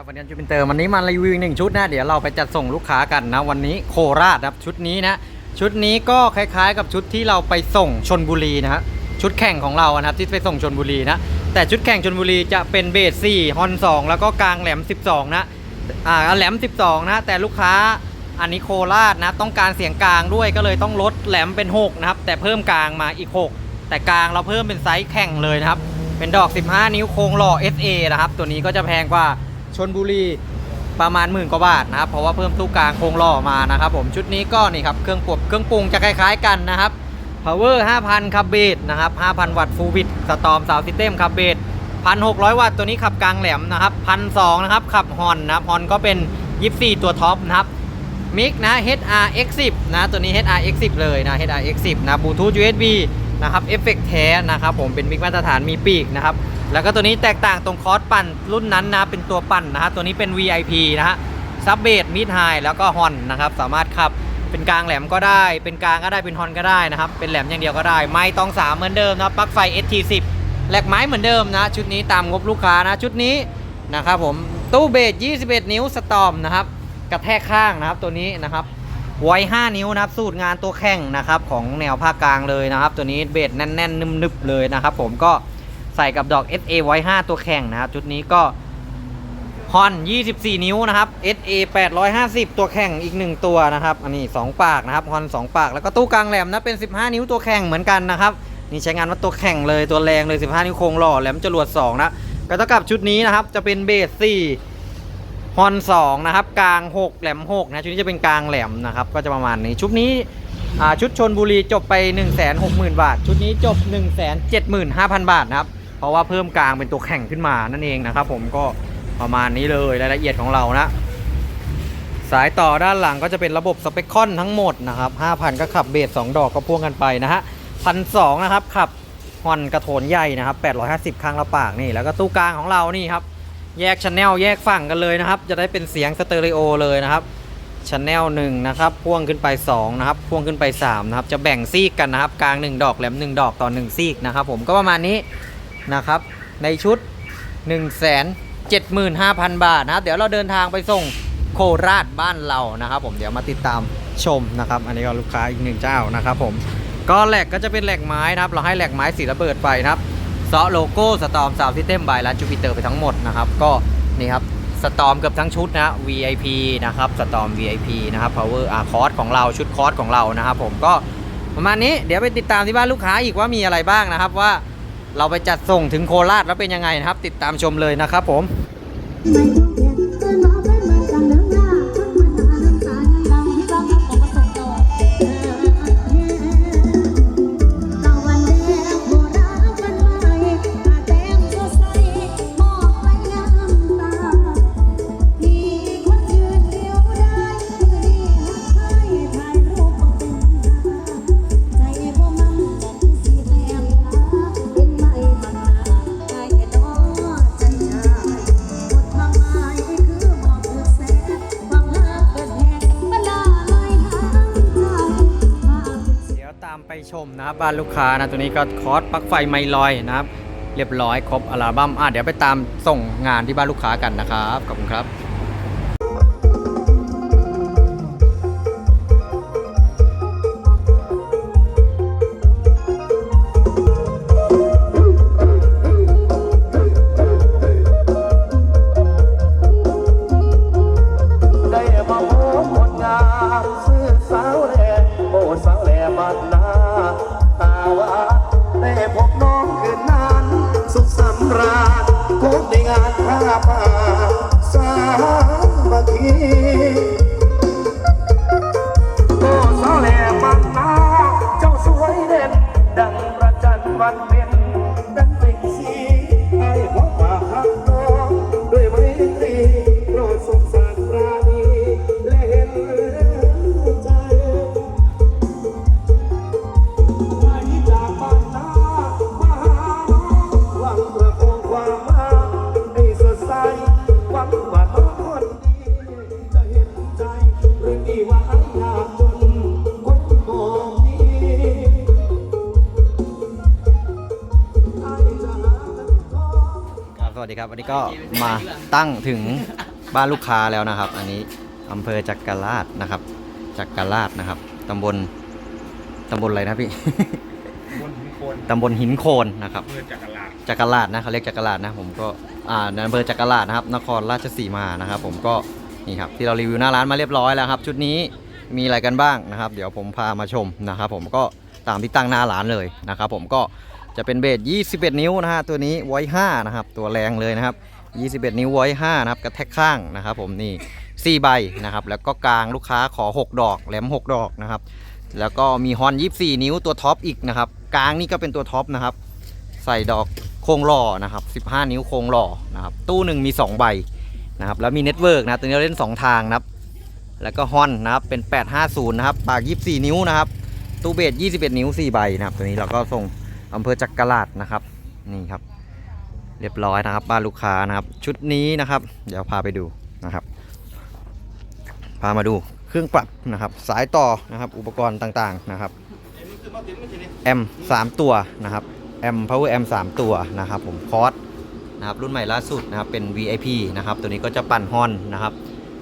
ครับวันนี้จูปินเตอร์วันนี้มารีวิวหนึ่งชุดนะเดี๋ยวเราไปจัดส่งลูกค้ากันนะ วันนี้โคราชครับชุดนี้นะชุดนี้ก็คล้ายๆ กับชุดที่เราไปส่งชนบุรีนะฮะชุดแข่งของเรานะครับที่ไปส่งชนบุรีนะแต่ชุดแข่งชนบุรีจะเป็นเบส4ฮอน 2 แล้วก็กลางแหลม 12 นะอ่าแหลม 12 นะแต่ลูกค้าอันนี้โคราชนะต้องการเสียงกลางด้วยก็เลยต้องลดแหลมเป็น 6 นะครับ แต่เพิ่มกลางมาอีก 6 แต่กลางเราเพิ่มเป็นไซส์แข่งเลยนะครับเป็นดอก 15 นิ้วโครงหล่อ SA นะครับตัวนี้ก็จะแพงกว่า ชนบุรีประมาณหมื่นกว่าบาทนะครับ เพราะว่าเพิ่มตู้กลางโครงล่อมานะครับผมชุดนี้ก็นี่ครับเครื่องปรับเครื่องปรุงจะคล้ายๆกันนะครับ power 5,000คับเบสนะครับ5,000 วัตต์ฟูลบิตสตอมสาวซิสเต็มคับเบส1,600 วัตต์ตัวนี้ขับกลางแหลมนะครับ1,200นะครับขับฮอนนะครับฮอนก็เป็น 24 ตัวท็อปนะครับมิกนะ HR X10 นะตัวนี้ HR X10 เลยนะ HR X10 นะบลูทูธ USB นะครับเอฟเฟกแท้นะครับผมเป็นมิกมาตรฐานมีปีกนะครับ แล้วก็ตัวนี้แตกต่างตรงคอร์สปั่นรุ่นนั้นนะเป็นตัวปั่นนะฮะตัวนี้เป็น VIP นะฮะซับเบสมิดไฮแล้วก็ฮอนนะครับสามารถขับเป็นกลางแหลมก็ได้ เป็นกลางก็ได้เป็นฮอนก็ได้นะครับเป็นแหลมอย่างเดียวก็ได้ ไม่ต้องสามเหมือนเดิมนะปลั๊กไฟ ST10 แหลกไม้เหมือนเดิมนะชุดนี้ตามงบลูกค้านะชุดนี้นะครับผมตู้เบส21 นิ้วสตอมนะครับกระแทกข้างนะครับตัวนี้นะครับไว้5นิ้วนะครับสูตรงานตัวแข่งนะครับของแนวภาคกลางเลยนะครับ ตัวนี้เบสแน่นๆ นึบๆเลยนะครับผมก็ ใส่กับดอก SA ไว้5ตัวแข่งนะครับ ชุดนี้ก็ฮอน 24 นิ้วนะครับ SA 850 ตัวแข่งอีก 1 ตัวนะครับ อันนี้ 2 ปากนะครับฮอน 2 ปาก แล้วก็ตู้กลางแหลมนะเป็น 15 นิ้วตัวแข่งเหมือนกันนะครับ นี่ใช้งานว่าตัวแข่งเลยตัวแรงเลย 15 นิ้วโครงหล่อแหลมจรวด 2 นะก็เท่ากับชุดนี้นะครับจะเป็นเบส4ฮอน 2 นะครับ กลาง 6 แหลม 6 นะชุดนี้จะเป็นกลางแหลมนะครับ ก็จะประมาณนี้ชุดนี้ชุดชนบุรีจบไป 1 6 0 0 0 0 บาท ชุดนี้จบ 1 7 5 0 0 0 บาทนะครับ เพราะว่าเพิ่มกลางเป็นตัวแข่งขึ้นมานั่นเองนะครับผมก็ประมาณนี้เลยรายละเอียดของเรานะ สายต่อด้านหลังก็จะเป็นระบบสเปคคอนทั้งหมดนะครับ5,000 ก็ขับเบส2ดอกก็พ่วงกันไปนะฮะพันสนะครับขับฮอนกระโถนใหญ่นะครับ850 ข้างละปากนี่แล้วก็ตู้กลางของเรานี่ครับแยกชันแนลแยกฝั่งกันเลยนะครับ จะได้เป็นเสียงสเตอริโอเลยนะครับชแนลหนึ่งนะครับพ่วงขึ้นไป2นะครับพ่วงขึ้นไป3นะครับจะแบ่งซีกกันนะครับกลาง 1 ดอกแหลม1 ดอกต่อ 1 ซีกนะครับผมก็ประมาณนี้ นะครับ ในชุด 1 7 5 0 0 0 บาทนะครับเดี๋ยวเราเดินทางไปส่งโคราชบ้านเรานะครับ ผมเดี๋ยวมาติดตามชมนะครับ อันนี้ก็ลูกค้าอีกหนึ่งเจ้านะครับ ผมก็แหลกก็จะเป็นแหลกไม้นะครับ เราให้แหลกไม้สีระเบิดไปนะครับซอโลโก้สตอมซาวซิสเต็มบายและจูปิเตอร์ไปทั้งหมดนะครับ ก็นี่ครับสตอมเกือบทั้งชุดนะ VIP นะครับสตอม VIP นะครับ Power R คอร์สของเราชุดคอร์สของเรานะครับ ผมก็ประมาณนี้เดี๋ยวไปติดตามที่บ้านลูกค้าอีกว่ามีอะไรบ้างนะครับว่า เราไปจัดส่งถึงโคราชแล้วเป็นยังไงนะครับ ติดตามชมเลยนะครับผม ชมนะครับบ้านลูกค้านะตัวนี้ก็คอร์สปลั๊กไฟไมลอยนะครับ เรียบร้อยครบอัลบั้มอะเดี๋ยวไปตามส่งงานที่บ้านลูกค้ากันนะครับขอบคุณครับ ดังประจันวันเพ็ญ ดีครับวันนี้ก็มาตั้งถึงบ้านลูกค้าแล้วนะครับ อันนี้อำเภอจักราชนะครับจักราชนะครับตำบลตำบลอะไรนะพี่บนหินโคนตำบลหินโคนนะครับเพื่อจักรลาดจักราชนะเขาเรียกจักราชนะผมก็อ่าในอำเภอจักราชนะครับ นครราชสีมานะครับ ผมก็นี่ครับที่เรารีวิวหน้าร้านมาเรียบร้อยแล้วครับ ชุดนี้มีอะไรกันบ้างนะครับ เดี๋ยวผมพามาชมนะครับ ผมก็ตามที่ตั้งหน้าร้านเลยนะครับ ผมก็ จะเป็นเบส21 นิ้วนะฮะตัวนี้ไว้5นะครับตัวแรงเลยนะครับ 21 นิ้วไว้5นะครับกระแทกข้างนะครับ ผมนี่ 4 ใบนะครับแล้วก็กลางลูกค้าขอ 6 ดอกแหลม 6 ดอกนะครับแล้วก็มีฮอน 24 นิ้วตัวท็อปอีกนะครับกลางนี่ก็เป็นตัวท็อปนะครับใส่ดอกโครงหล่อนะครับ 15 นิ้วโครงหล่อนะครับตู้หนึ่งมี 2 ใบนะครับแล้วมีเน็ตเวิร์กนะตัวนี้เล่น 2 ทางนะครับแล้วก็ฮอนนะครับเป็น 850 นะครับปาก 24 นิ้วนะครับตู้เบส21 นิ้ว 4 ใบนะครับตัวนี้เราก็ส่ง อำเภอจักรลาชนะครับนี่ครับ เรียบร้อยนะครับ บ้านลูกค้านะครับ ชุดนี้นะครับ เดี๋ยวพาไปดูนะครับ พามาดูเครื่องปรับนะครับ สายต่อนะครับ อุปกรณ์ต่างๆนะครับแอม3ตัวนะครับแอม power amp 3ตัวนะครับผมคอร์สนะครับรุ่นใหม่ล่าสุดนะครับเป็น VIP นะครับตัวนี้ก็จะปั่นฮอนนะครับ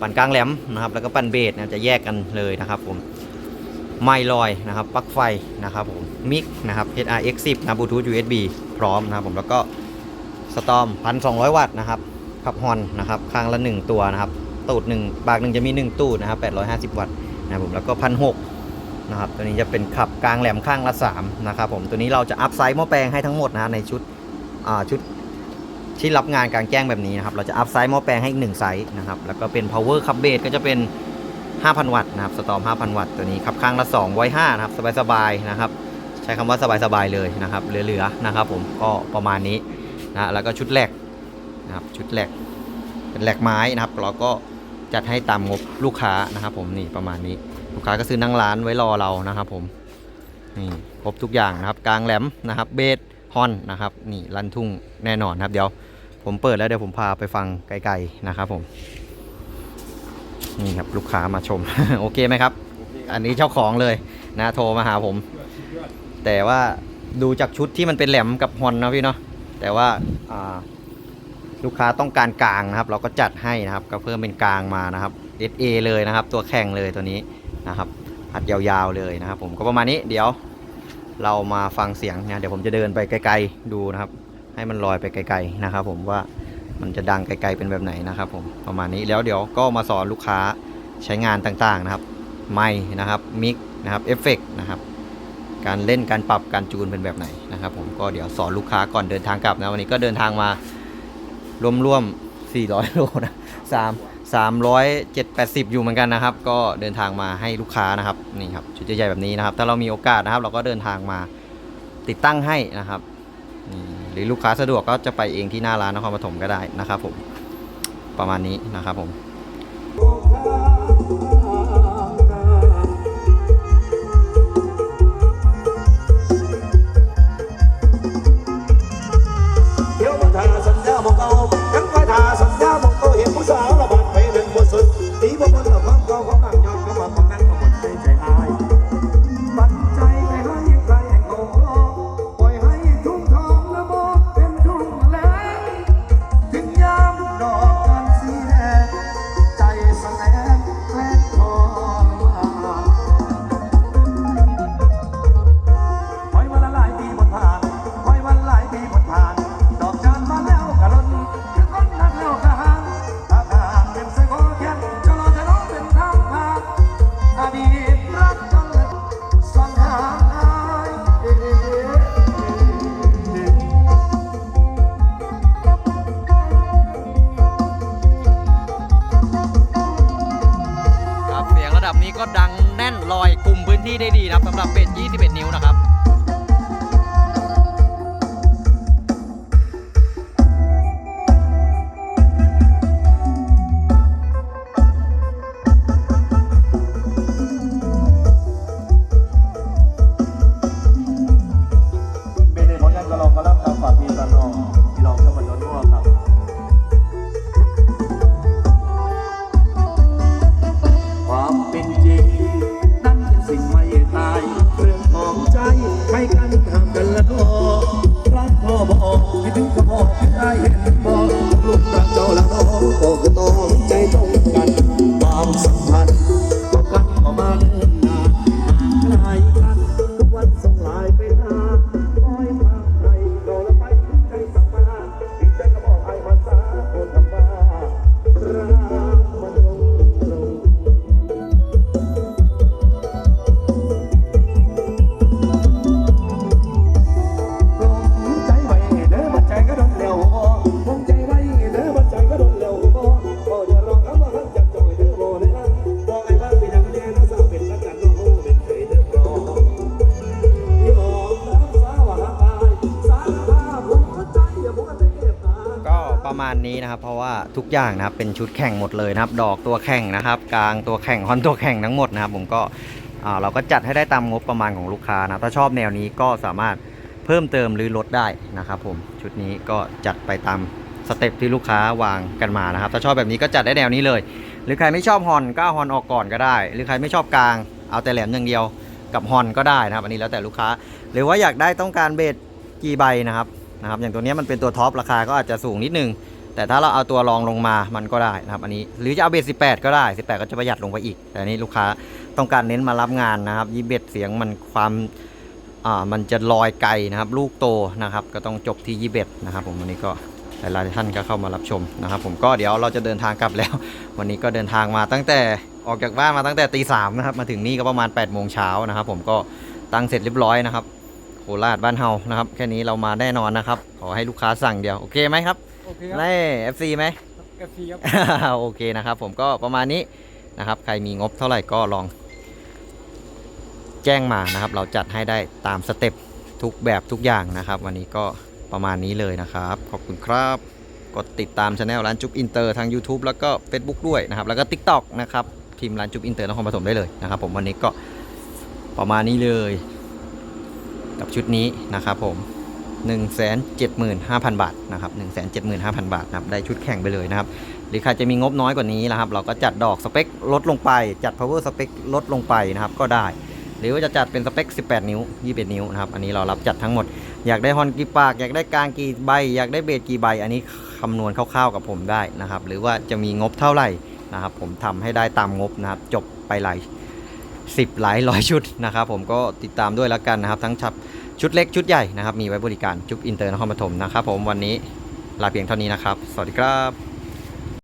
ปั่นกลางแหลมนะครับแล้วก็ปั่นเบสนะจะแยกกันเลยนะครับผม ไมลอยนะครับปลั๊กไฟนะครับผมมิกนะครับ HRX 10นะบลูทูธ USB พร้อมนะครับผมแล้วก็สตอม 1,200 วัตต์นะครับขับฮอนนะครับข้างละ 1 ตัวนะครับ ตูด 1 ปากหนึ่งจะมี 1 ตูดนะครับ 850 วัตต์นะครับผมแล้วก็1,600นะครับตัวนี้จะเป็นขับกลางแหลมข้างละ3นะครับผมตัวนี้เราจะอัพไซส์หม้อแปลงให้ทั้งหมดนะในชุดชุดที่รับงานกลางแจ้งแบบนี้นะครับเราจะอัพไซส์หม้อแปลงให้อีกหนึ่งไซส์นะครับแล้วก็เป็น power ขับเบสก็จะเป็น 5,000 วัตต์นะครับสตอม 5,000 วัตต์ตัวนี้ขับข้างละ2ไว้5นะครับสบายๆนะครับใช้คำว่าสบายๆเลยนะครับเหลือๆนะครับผมก็ประมาณนี้นะแล้วก็ชุดแหลกนะครับชุดแหลกเป็นแหลกไม้นะครับเราก็จัดให้ตามงบลูกค้านะครับผมนี่ประมาณนี้ลูกค้าก็ซื้อนั่งร้านไว้รอเรานะครับผมนี่ครบทุกอย่างนะครับกลางแหลมนะครับเบสฮอนนะครับนี่ลันทุ่งแน่นอนครับเดี๋ยวผมเปิดแล้วเดี๋ยวผมพาไปฟังไกลๆนะครับผม นี่ครับลูกค้ามาชม โอเคไหมครับ อันนี้เจ้าของเลยนะโทรมาหาผม แต่ว่าดูจากชุดที่มันเป็นแหลมกับฮอนนะพี่เนาะแต่ว่าาลูกค้าต้องการกลางนะครับ เราก็จัดให้นะครับก็เพิ่มเป็นกลางมานะครับ SA เลยนะครับ ตัวแข่งเลยตัวนี้นะครับอัดยาวๆเลยนะครับ ผมก็ประมาณนี้เดี๋ยวเรามาฟังเสียงนะเดี๋ยวผมจะเดินไปไกล ๆ ดูนะครับ ให้มันลอยไปไกล ๆนะครับ ผมว่า มันจะดังไกลๆเป็นแบบไหนนะครับผมประมาณนี้แล้วเดี๋ยวก็มาสอนลูกค้าใช้งานต่างๆนะครับไมค์นะครับมิกนะครับเอฟเฟกนะครับ การเล่นการปรับการจูนเป็นแบบไหนนะครับผมก็เดี๋ยวสอนลูกค้าก่อนเดินทางกลับนะวันนี้ก็เดินทางมารวมๆ400โลนะ3 300 7 80อยู่เหมือนกันนะครับ ก็เดินทางมาให้ลูกค้านะครับนี่ครับชุดใหญ่ๆแบบนี้นะครับ ถ้าเรามีโอกาสนะครับ เราก็เดินทางมาติดตั้งให้นะครับนี่ หรือลูกค้าสะดวกก็จะไปเองที่หน้าร้านนครปฐมก็ได้นะครับผมประมาณนี้นะครับผม ที่ได้ดีนะสำหรับเบ็ด21 นิ้วนะครับ นี้นะครับเพราะว่าทุกอย่างนะครับเป็นชุดแข่งหมดเลยนะครับ ดอกตัวแข่งนะครับ กลางตัวแข่งฮอนตัวแข่งทั้งหมดนะครับ ผมก็อ่าเราก็จัดให้ได้ตามงบประมาณของลูกค้านะถ้าชอบแนวนี้ก็สามารถเพิ่มเติมหรือลดได้นะครับ ผมชุดนี้ก็จัดไปตามสเต็ปที่ลูกค้าวางกันมานะครับ ถ้าชอบแบบนี้ก็จัดได้แนวนี้เลย หรือใครไม่ชอบฮอนก็ฮอนออกก่อนก็ได้ หรือใครไม่ชอบกลางเอาแต่แหลมอย่างเดียวกับฮอนก็ได้นะครับ อันนี้แล้วแต่ลูกค้า หรือว่าอยากได้ต้องการเบสกี่ใบนะครับนะครับอย่างตัวนี้มันเป็นตัวท็อปราคาก็อาจจะสูงนิดนึง แต่ถ้าเราเอาตัวรองลงมามันก็ได้นะครับ อันนี้หรือจะเอาเบส18 ก็ได้ 18 ก็จะประหยัดลงไปอีก แต่นนี้ลูกค้าต้องการเน้นมารับงานนะครับยี่เบสเสียงมันความอ่ามันจะลอยไกลนะครับ ลูกโตนะครับ ก็ต้องจบที่ยี่เบสนะครับ ผมวันนี้ก็หลายๆท่านก็เข้ามารับชมนะครับ ผมก็เดี๋ยวเราจะเดินทางกลับแล้ว วันนี้ก็เดินทางมาตั้งแต่ออกจากบ้านมาตั้งแต่ตีสามนะครับมาถึงนี่ก็ประมาณ8ปดโมงเช้านะครับ ผมก็ตั้งเสร็จเรียบร้อยนะครับโคราชบ้านเฮานะครับ แค่นี้เรามาแน่นอนนะครับ ขอให้ลูกค้าสั่งเดียว โอเคไหมครับ โอเคครับไล่ FC ไหม กาแฟครับ โอเคนะครับ ผมก็ประมาณนี้นะครับ ใครมีงบเท่าไหร่ก็ลอง แจ้งมานะครับ เราจัดให้ได้ตามสเต็ปทุกแบบทุกอย่างนะครับ วันนี้ก็ประมาณนี้เลยนะครับ ขอบคุณครับ กดติดตามช anel ร้านจุ๊บอินเตอร์ทาง YouTube แล้วก็ Facebook ด้วยนะครับ แล้วก็ TikTok นะครับทีมร้านจุ๊บอินเตอร์นครปฐมได้เลยนะครับ ผมวันนี้ก็ประมาณนี้เลย กับชุดนี้นะครับผม 175,000 บาทนะครับ175,000 บาทนะครับได้ชุดแข่งไปเลยนะครับ หรือใครจะมีงบน้อยกว่านี้นะครับ เราก็จัดดอกสเปคลดลงไป จัด power สเปคลดลงไปนะครับก็ได้ หรือว่าจะจัดเป็นสเปค 18 นิ้ว 21 นิ้วนะครับ อันนี้เรารับจัดทั้งหมด อยากได้ฮอนกี่ปาก อยากได้กลางกี่ใบ อยากได้เบสกี่ใบ อันนี้คำนวณคร่าวๆกับผมได้นะครับ หรือว่าจะมีงบเท่าไหร่นะครับ ผมทำให้ได้ตามงบนะครับ จบไปหลายสิบหลายร้อยชุดนะครับ ผมก็ติดตามด้วยแล้วกันนะครับ ทั้งชับ ชุดเล็กชุดใหญ่นะครับ มีไว้บริการจุ๊บอินเตอร์นครปฐมนะครับผมวันนี้ลาเพียงเท่านี้นะครับ สวัสดีครับ